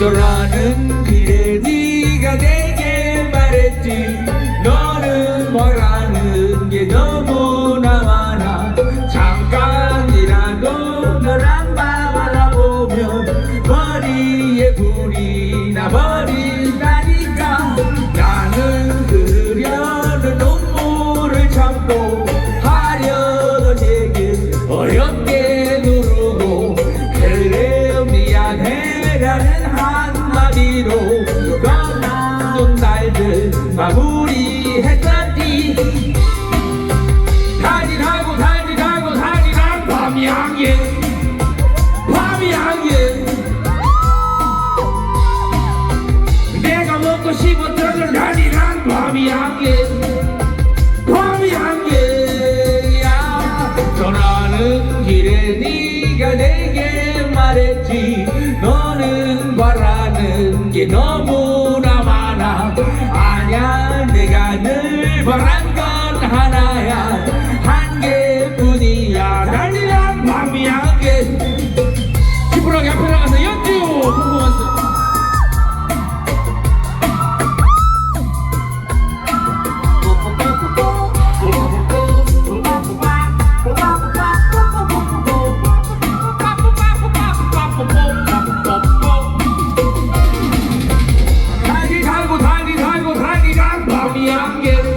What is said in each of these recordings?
너라는 길에 네가 내게 말했지. 너는 뭐라는 게너 우리 했었지 달리하고 달리하고 달리한 밤양예 밤양예 내가 먹고 싶었던 달리한 밤양예 밤양예야 떠나는 길에 네가 내게 말했지. 너는 바라는 게 너무나 많아. 하나야 내가 늘 바란 건 하나야. i'm getting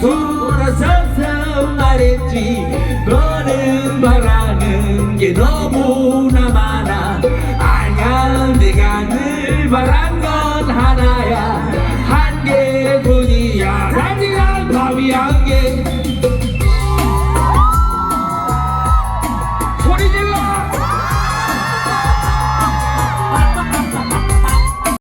돌아서서 말했지. 너는 바라는 게 너무나 많아. 아냐 내가 늘 바란 건 하나야. 한 개뿐이야. 단지간 더 위한 게